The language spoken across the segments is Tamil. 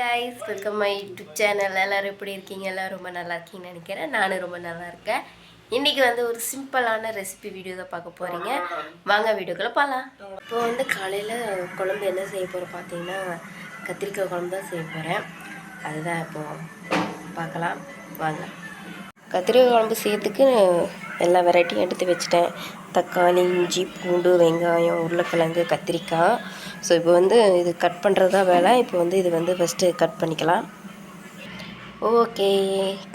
Guys welcome my YouTube channel எல்லோரும் எப்படி இருக்கீங்க? எல்லோரும் ரொம்ப நல்லா இருக்கீங்கன்னு நினைக்கிறேன். நானும் ரொம்ப நல்லா இருக்கேன். இன்றைக்கி வந்து ஒரு சிம்பிளான ரெசிபி வீடியோ தான் பார்க்க போகிறீங்க வாங்க வீடியோக்குள்ளே பார்க்கலாம் இப்போ வந்து காலையில் குழம்பு என்ன செய்ய போகிறோம் பார்த்தீங்கன்னா கத்திரிக்காய் குழம்பு தான் செய்ய போகிறேன் அதுதான் இப்போது பார்க்கலாம். வாங்க. கத்திரிக்காய் குழம்பு செய்யறதுக்கு எல்லா வெரைட்டியும் எடுத்து வச்சுட்டேன். தக்காளி இஞ்சி பூண்டு வெங்காயம் உருளைக்கிழங்கு கத்திரிக்காய். ஸோ இப்போ வந்து இது கட் பண்ணுறது தான் வேலை. இப்போ வந்து இது வந்து ஃபஸ்ட்டு கட் பண்ணிக்கலாம். ஓகே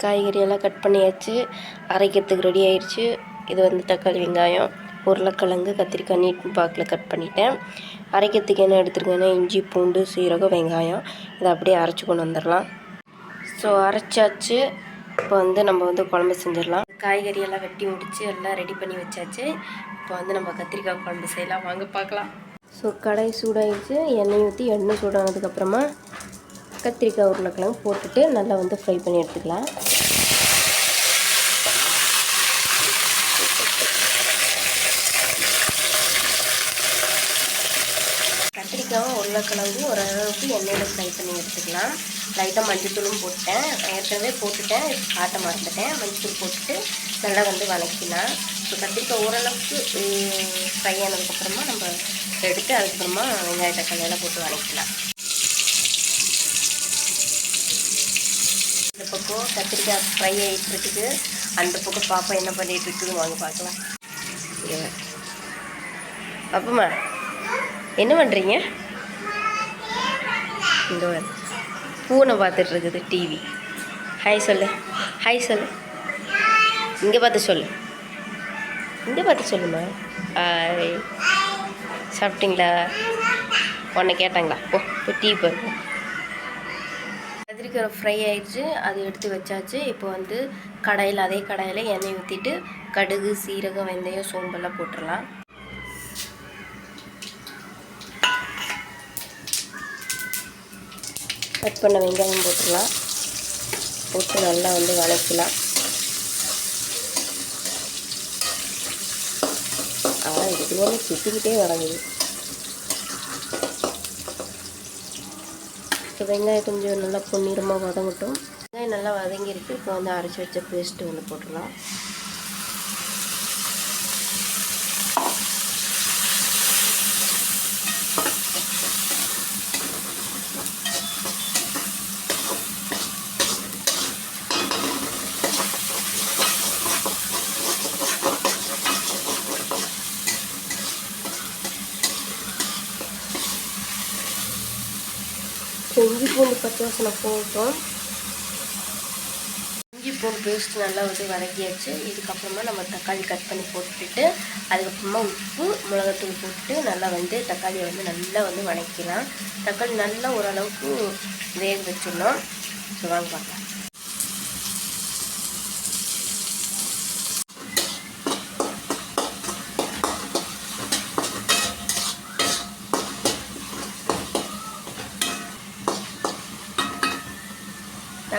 காய்கறி எல்லாம் கட் பண்ணியாச்சு. அரைக்கிறதுக்கு ரெடி ஆயிடுச்சு. இது வந்து தக்காளி வெங்காயம் உருளைக்கிழங்கு கத்திரிக்காய் நீட் பாக்கில் கட் பண்ணிட்டேன். அரைக்கிறதுக்கு என்ன எடுத்துருக்கேன்னா இஞ்சி பூண்டு சீரகம் வெங்காயம். இதை அப்படியே அரைச்சி கொண்டு வந்துடலாம். ஸோ அரைச்சாச்சு. இப்போ வந்து நம்ம வந்து குழம்பு செஞ்சிடலாம். காய்கறி எல்லாம் வெட்டி முடிச்சு எல்லாம் ரெடி பண்ணி வச்சாச்சு. இப்போ வந்து நம்ம கத்திரிக்காய் குழம்பு செய்யலாம். வாங்க பார்க்கலாம். ஸோ கடாய் சூடாயிடுச்சு. எண்ணெய் ஊற்றி எண்ணெய் சூடானதுக்கப்புறமா கத்திரிக்காய் உருளைக்கிழங்கு போட்டுட்டு நல்லா வந்து ஃப்ரை பண்ணி எடுத்துக்கலாம். கத்திரிக்காயும் உருளைக்கிழங்கும் ஓரளவுக்கு எண்ணெயில் ஃப்ரை பண்ணி எடுத்துக்கலாம். லைட்டாக மஞ்சத்தூளும் போட்டேன் ஏற்கனவே போட்டுட்டேன். காட்ட மறந்துட்டேன். மஞ்சத்தூள் போட்டுட்டு நல்லா வந்து வதக்கிக்கலாம். ஸோ கத்திரிக்காய் ஓரளவுக்கு ஃப்ரை ஆனதுக்கப்புறமா நம்ம எடுத்து அதுக்கப்புறமா வெங்காய தக்காளியெல்லாம் போட்டு வதக்கிக்கலாம். இந்த பக்கம் கத்திரிக்காய் ஃப்ரை ஆகிட்டு இருக்குது. அந்த பக்கம் பாப்பா என்ன பண்ணிகிட்டு இருக்குது வாங்க பார்க்கலாம். பாப்பாம்மா என்ன பண்ணுறீங்க இந்த பூனை பார்த்துட்டு இருக்குது டிவி ஹாய் சொல்லு. ஹாய் சொல்லு. இங்கே பார்த்து சொல்லு. இங்கே பார்த்து சொல்லுமா? ஹாய் சாப்பிட்டீங்களா? உன்னை கேட்டாங்களா? போ இப்போ டீ பாருங்க கத்திரிக்காய் ஃப்ரை ஆயிடுச்சு. அது எடுத்து வச்சாச்சு. இப்போ வந்து கடையில் அதே கடையில் எண்ணெய் ஊற்றிட்டு கடுகு சீரகம் வெந்தயம் சோம்பெல்லாம் போட்டுடலாம். கட் பண்ண வெங்காயம் போட்டுடலாம். போட்டு நல்லா வந்து வதக்கலாம். ஆனால் இது வந்து சுற்றிக்கிட்டே வதங்குது. இப்போ வெங்காயம் கொஞ்சம் நல்லா பொன்னிறமாக வதங்கட்டும். வெங்காயம் நல்லா வதங்கியிருக்கு. இப்போ வந்து அரைச்சி வச்ச பேஸ்ட்டு வந்து போட்டுடலாம் இப்போ இஞ்சி பூண்டு பச்சை வாசனை போட்டோம் இஞ்சி பூண்டு பேஸ்ட் நல்லா வந்து வதக்கியாச்சு. இதுக்கப்புறமா நம்ம தக்காளி கட் பண்ணி போட்டுட்டு அதுக்கப்புறமா உப்பு மிளகாத்தூள் போட்டுட்டு நல்லா வந்து தக்காளியை வந்து நல்லா வந்து வதக்கிடலாம். தக்காளி நல்லா ஓரளவுக்கு வேக வச்சிடணும். ஸோ வாங்க பார்க்கலாம்.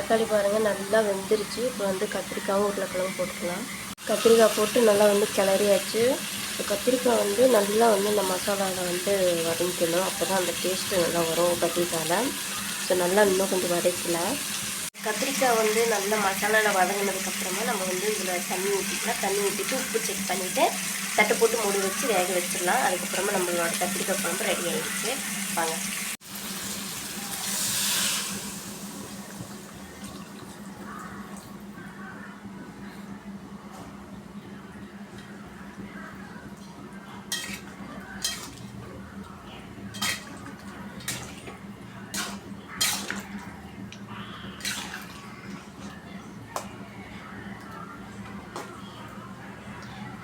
தக்காளி பாருங்கள் நல்லா வெந்துருச்சு. இப்போ வந்து கத்திரிக்காயும் உருளைக்கிழங்கு போட்டுக்கலாம். கத்திரிக்காய் போட்டு நல்லா வந்து கிளறியாச்சு. இப்போ கத்திரிக்காய் வந்து நல்லா வந்து இந்த மசாலாவில் வந்து வதங்கிக்கணும். அப்போ தான் அந்த டேஸ்ட்டு நல்லா வரும் கத்திரிக்காயில். ஸோ நல்லா இன்னும் கொஞ்சம் வதக்கலாம் கத்திரிக்காய் வந்து நல்ல மசாலாவில் வதங்கினதுக்கப்புறமா நம்ம வந்து இதில் தண்ணி ஊற்றிக்கலாம் தண்ணி ஊற்றிட்டு உப்பு செக் பண்ணிவிட்டு தட்டை போட்டு மூடி வச்சு வேக வச்சிடலாம். அதுக்கப்புறமா நம்மளோட கத்திரிக்காய் குழம்பு ரெடி ஆகிடுச்சு வாங்க.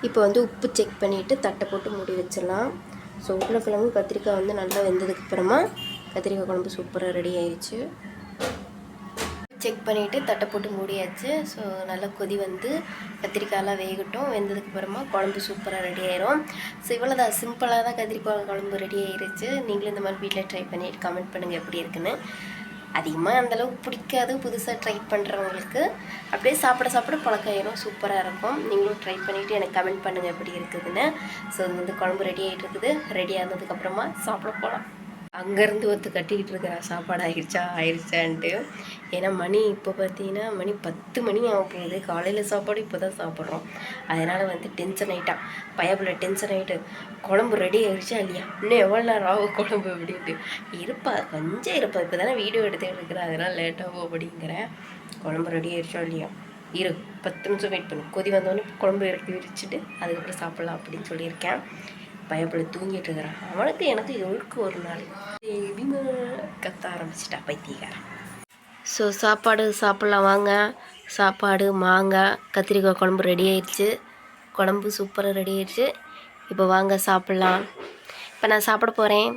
இப்போ வந்து உப்பு செக் பண்ணிவிட்டு தட்டை போட்டு மூடி வச்சிடலாம். ஸோ உருளைக்கிழங்கு கத்திரிக்காய் வந்து நல்லா வெந்ததுக்கப்புறமா கத்திரிக்காய் குழம்பு சூப்பராக ரெடி ஆயிடுச்சு செக் பண்ணிவிட்டு தட்டை போட்டு மூடியாச்சு. ஸோ நல்லா கொதி வந்து கத்திரிக்காயெல்லாம் வேகட்டும். வெந்ததுக்கப்புறமா குழம்பு சூப்பராக ரெடி ஆயிரும். ஸோ இவ்வளோ தான் சிம்பிளாக தான் கத்திரிக்காய் குழம்பு ரெடி ஆயிருச்சு. நீங்களும் இந்த மாதிரி வீட்டில் ட்ரை பண்ணிட்டு கமெண்ட் பண்ணுங்கள் எப்படி இருக்குன்னு. அதிகமாக அந்தளவுக்கு பிடிக்காது புதுசாக ட்ரை பண்ணுறவங்களுக்கு அப்படியே சாப்பிட சாப்பிட பழக்காயிரும் சூப்பராக இருக்கும். நீங்களும் ட்ரை பண்ணிவிட்டு எனக்கு கமெண்ட் பண்ணுங்கள் எப்படி இருக்குதுன்னு. ஸோ இது வந்து குழம்பு ரெடி ஆகிட்டு இருக்குது. ரெடி ஆனதுக்கப்புறமா சாப்பிட போகலாம் அங்கேருந்து ஒருத்த கட்டிக்கிட்டு இருக்கிறான் சாப்பாடு ஆயிடுச்சா ஆயிடுச்சான்ட்டு. ஏன்னா மணி இப்போ பார்த்தீங்கன்னா மணி பத்து மணி ஆக போகுது. காலையில் சாப்பாடு இப்போ தான் சாப்பிட்றோம். அதனால் வந்து டென்ஷன் ஆகிட்டான் பயப்புல டென்ஷன் ஆகிட்டு குழம்பு ரெடி ஆகிடுச்சா இல்லையா? இன்னும் எவ்வளோ நேரம் ஆகும் குழம்பு அப்படின்ட்டு. இருப்பா கொஞ்சம் இருப்பா. இப்போ தானே வீடியோ எடுத்து எடுக்கிறேன் அதனால் லேட்டாகும் அப்படிங்கிறேன். குழம்பு ரெடி ஆயிடுச்சா இல்லையா? இரு பத்து நிமிஷம் வெயிட் பண்ணு. கொதி வந்தோடனே குழம்பு இறக்கி விரிச்சிட்டு அதுக்கப்புறம் சாப்பிட்லாம் அப்படின்னு சொல்லியிருக்கேன். பயப்பட தூங்கிட்டு இருக்கிறான். அவனுக்கு எனக்கு எவருக்கு ஒரு நாள். கத்த ஆரம்பிச்சிட்டா பைத்தியக்காரன். ஸோ சாப்பாடு சாப்பிட்லாம் வாங்க. சாப்பாடு மாங்காய் கத்திரிக்காய் குழம்பு ரெடி ஆயிடுச்சு. குழம்பு சூப்பராக ரெடி ஆயிடுச்சு. இப்போ வாங்க சாப்பிட்லாம். இப்போ நான் சாப்பிட போகிறேன்